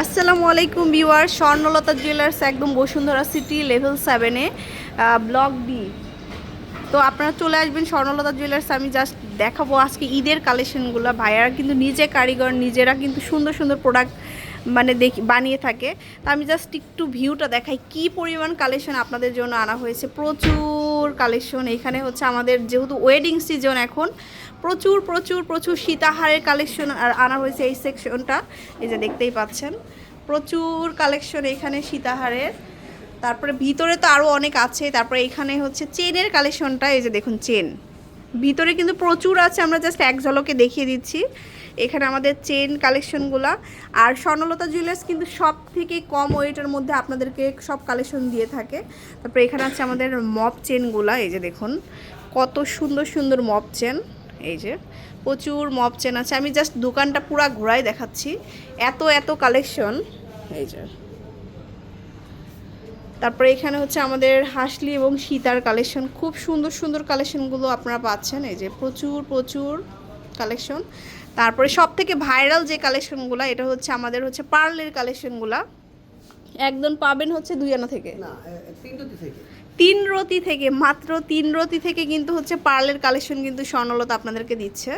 আসসালামু আলাইকুম viewer, Swarnalata jewellers, একদম বসুন্ধরা সিটি, লেভেল সেভেনে ব্লক বি তো আপনারা চলে আসবেন স্বর্ণলতা জুয়েলার্স, আমি জাস্ট দেখাবো আজকে ঈদের কালেকশনগুলো। ভাইয়ারা কিন্তু নিজে কারিগর, নিজেরা কিন্তু সুন্দর সুন্দর প্রোডাক্ট মানে দেখি, বানিয়ে থাকে। তো আমি জাস্ট একটু ভিউটা দেখাই, কি পরিমাণ কালেকশন আপনাদের জন্য আনা হয়েছে। প্রচুর কালেকশন এখানে হচ্ছে আমাদের যেহেতু ওয়েডিং সিজন এখন, প্রচুর প্রচুর প্রচুর সীতাহারের কালেকশন আর আনা হয়েছে এই সেকশনটা এই যে দেখতেই পাচ্ছেন, প্রচুর কালেকশন এখানে সীতাহারের। তারপরে ভিতরে তো আরও অনেক আছে, তারপরে এখানে হচ্ছে চেনের কালেকশনটা এই যে দেখুন চেন ভিতরে কিন্তু প্রচুর আছে, আমরা জাস্ট এক ঝলকে দেখিয়ে দিচ্ছি। এখানে আমাদের চেন কালেকশনগুলা আর স্বর্ণলতা জুয়েলার্স কিন্তু সব থেকে কম ওয়েটের মধ্যে আপনাদেরকে সব কালেকশন দিয়ে থাকে। তারপরে এখানে আছে আমাদের মপ চেনগুলা এই যে দেখুন। কত সুন্দর সুন্দর মপ চেন এই যে। প্রচুর মপ চেন আছে। আমি জাস্ট দোকানটা পুরা ঘোরাই দেখাচ্ছি। এত এত কালেকশন এই যে। তারপরে এখানে হচ্ছে আমাদের হাসলি এবং সীতার কালেকশন খুব সুন্দর সুন্দর কালেকশনগুলো আপনারা পাচ্ছেন। এই যে প্রচুর প্রচুর কালেকশন তারপরে সব থেকে ভাইরাল যে কালেকশনগুলো এটা হচ্ছে আমাদের হচ্ছে পার্লের কালেকশনগুলো একদম পাবেন হচ্ছে দুই আনা থেকে। তিন রতি থেকে। মাত্র তিন রতি থেকে কিন্তু হচ্ছে পার্লের কালেকশন কিন্তু স্বর্ণলতা আপনাদেরকে দিচ্ছে।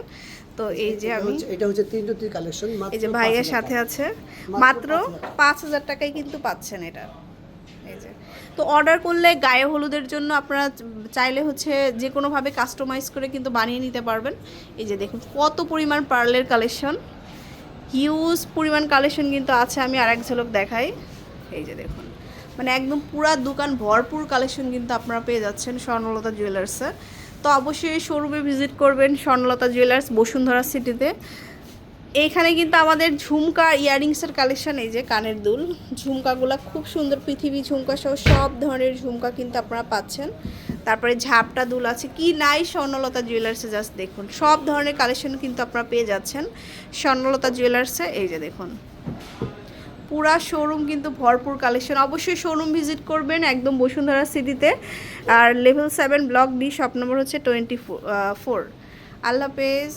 তো এই যে আমি এটা হচ্ছে তিনটুতির কালেকশন এই যে ভাইয়ের সাথে আছে। মাত্র পাঁচ হাজার টাকায় কিন্তু পাচ্ছেন এটা। এই যে। তো অর্ডার করলে গায়ে হলুদের জন্য আপনারা চাইলে হচ্ছে যে কোনোভাবে কাস্টমাইজ করে কিন্তু বানিয়ে নিতে পারবেন। এই যে দেখুন, কত পরিমাণ পার্লের কালেকশন হিউজ পরিমাণ কালেকশন কিন্তু আছে, আমি আরেক ঝলক দেখাই। এই যে দেখুন মানে একদম পুরা দোকান ভরপুর কালেকশন কিন্তু আপনারা পেয়ে যাচ্ছেন স্বর্ণলতা জুয়েলার্সে তো অবশ্যই শোরুমে ভিজিট করবেন স্বর্ণলতা জুয়েলার্স বসুন্ধরা সিটিতে এইখানে কিন্তু আমাদের ঝুমকা ইয়ারিংসের কালেকশন এই যে কানের দুল। ঝুমকাগুলো খুব সুন্দর পৃথিবী ঝুমকা সহ সব ধরনের ঝুমকা কিন্তু আপনারা পাচ্ছেন। তারপরে ঝাপটা দুল আছে। কি নাই স্বর্ণলতা জুয়েলার্সে জাস্ট দেখুন। সব ধরনের কালেকশন কিন্তু আপনারা পেয়ে যাচ্ছেন। স্বর্ণলতা জুয়েলার্সে এই যে দেখুন। পুরা শোরুম কিন্তু ভরপুর কালেকশন অবশ্যই শোরুম ভিজিট করবেন একদম বসুন্ধরা সিটিতে। আর level seven block D shop number হচ্ছে টোয়েন্টি ফোর আল্লাহ হাফেজ।